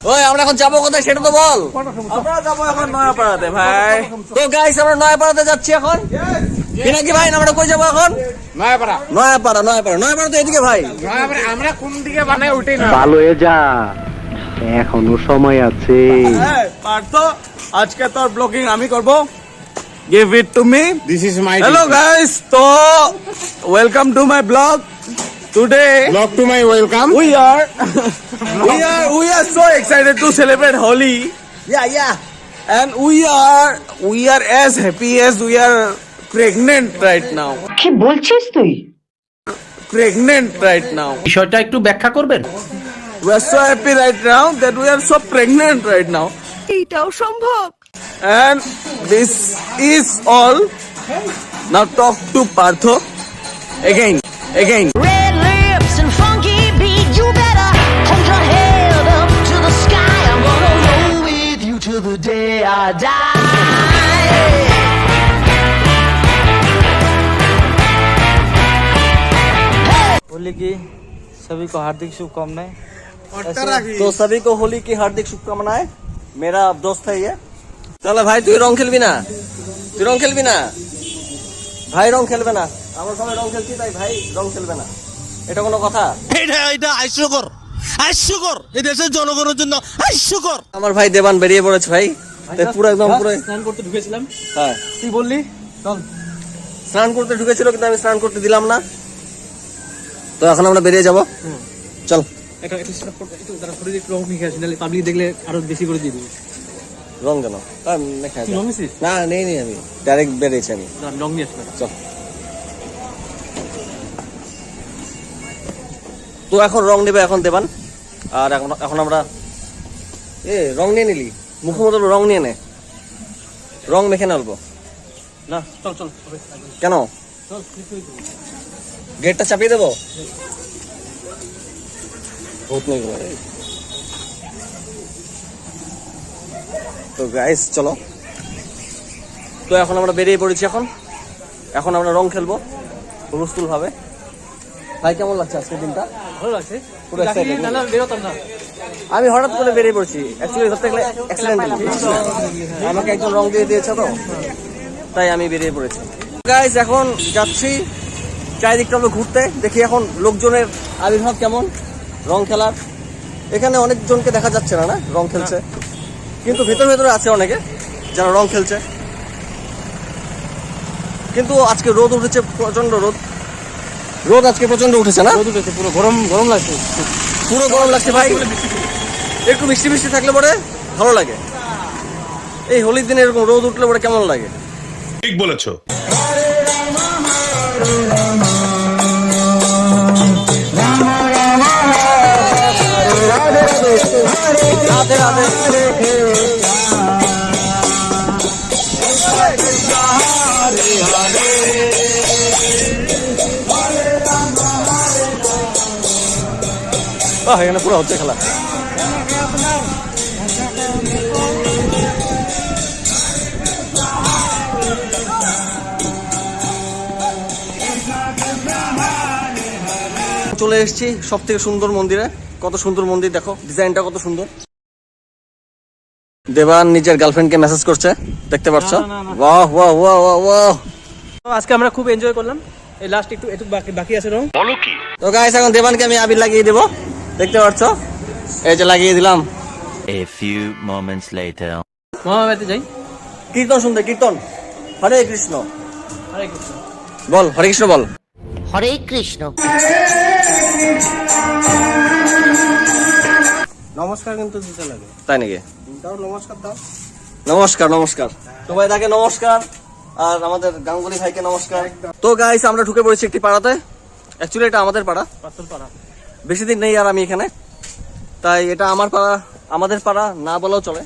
ওই আমরা এখন যাব কোথায় সেটা তো বল। আমরা যাব এখন নয়াপাড়াতে ভাই। তো গাইস আমরা নয়াপাড়াতে যাচ্ছি এখন। পিনাকি ভাই আমরা কই যাব এখন? নয়াপাড়া। নয়াপাড়া নয়াপাড়া। নয়াপাড়া তো এদিকে ভাই। আমরা কোন দিকে বানাই ওইটাই না। ভালো হয়ে যা। এখনও সময় আছে। পার্থ আজকে তোর ব্লগিং আমি করব। Give it to me This is my hello guys তো welcome to my blog today Block to my welcome. we are we are we are so excited to celebrate Holi Yeah, yeah. and we are we are as happy as we are pregnant right now কি বলছিস তুই pregnant right now বিষয়টা একটু ব্যাখ্যা করবেন we are so happy right now that we are so pregnant right now এইটাও সম্ভব and this is all now talk to Partho again again day I die. Holi की सभी को हार्दिक शुभकामनाएं तो सभी को होली की हार्दिक शुभकामनाएं मेरा दोस्त है ये চলো ভাই তুই রং খেলবি না তুই রং খেলবি না ভাই রং খেলবে না আমরা সবাই রং খেলছি তাই ভাই রং খেলবে না এটা কোনো কথা এটা এটা হাস্যকর হাস্যকর এই দেশের জনগণের জন্য হাস্যকর আমার ভাই দেবান বেরিয়ে পড়েছে ভাই তাই পুরো একদম পুরো স্নান করতে ঢুকেছিলাম। হ্যাঁ। তুই বললি? চল। স্নান করতে ঢুকেছিল কিন্তু আমি স্নান করতে দিলাম না। তো এখন আমরা বেরিয়ে যাব। চল। একটা একটা স্নান করতে একটু তারা শরীরে একটু রং মেখে আসি নাহলে পাবলিক দেখলে আরও বেশি করে দিয়ে দিবে। রং কেন? না নেই নি আমি। ডাইরেক্ট বেরিয়েছি আমি। রং নিয়ে আসব চল। তো এখন রং নেবে এখন দেবান। আর এখন এখন আমরা এ রং নিয়ে নিলি? মুখের মতো রং নিয়ে নে। রং মেখে নে অল্প। না চল চল কেন। গেটটা চাপিয়ে দেবো? ভূত নেই তো গাইস চলো। তো এখন আমরা বেরিয়ে পড়েছি এখন। এখন আমরা রং খেলব হুলস্থুল ভাবে ভাই কেমন লাগছে আজকের দিনটা? ভালো লাগছে। পুরো excited বেরোতাম না। আমি হঠাৎ করে বেরিয়ে পড়ছি। আমাকে একজন রং দিয়ে দিয়েছে তো। তাই আমি বেরিয়ে পড়েছি। গাইস এখন যাচ্ছি চারিদিকটা আমরা ঘুরতে। দেখি এখন লোকজনের আবির্ভাব কেমন। রং খেলার। এখানে অনেকজনকে দেখা যাচ্ছে না না? রং খেলছে। কিন্তু ভেতর ভেতরে আছে অনেকে যারা রং খেলছে। কিন্তু আজকে রোদ উঠেছে প্রচণ্ড রোদ। রোদ আজকে প্রচণ্ড উঠেছে, না? রোদ উঠেছে, পুরো গরম গরম লাগছে। পুরো গরম লাগছে ভাই। একটু মিষ্টি মিষ্টি থাকলে পরে ভালো লাগে। এই হোলির দিনে এরকম রোদ উঠলে পরে কেমন লাগে? ঠিক বলেছ। রাধে রাধে। বাহ, এখানে পুরো হচ্ছে খেলা। চলে এসেছি সব থেকে সুন্দর মন্দিরে। কত সুন্দর মন্দির দেখো ডিজাইনটা কত সুন্দর। দেবান নিজের গার্লফ্রেন্ডকে মেসেজ করছে দেখতে পাচ্ছ? বাহ বাহ বাহ বাহ তো আজকে আমরা খুব এনজয় করলাম। এই লাস্ট একটু একটু বাকি বাকি আছে রং। বলো কি? তো গাইস এখন দেবানকে আমি আবির লাগিয়ে দেবো। দেখতে পাচ্ছ এই যে লাগিয়ে দিলাম। A few moments later. মামা বাড়িতে যাই। কীর্তন শুনতে কীর্তন। হরে কৃষ্ণ। আরে কিছু বল হরে কৃষ্ণ বল। হরে কৃষ্ণ। নমস্কার কিন্তু দিতে লাগে। তাই নাকি? দাও নমস্কার দাও। নমস্কার নমস্কার। তো ভাই তাকে নমস্কার। আর আমাদের গাঙ্গুলি ভাইকে নমস্কার। তো গাইস আমরা ঢুকে পড়েছি একটি পাড়াতে। অ্যাকচুয়ালি এটা আমাদের পাড়া। পাথর পাড়া বেশি দিন নেই আর আমি এখানে। তাই এটা আমার পাড়া, আমাদের পাড়া না বলাও চলে।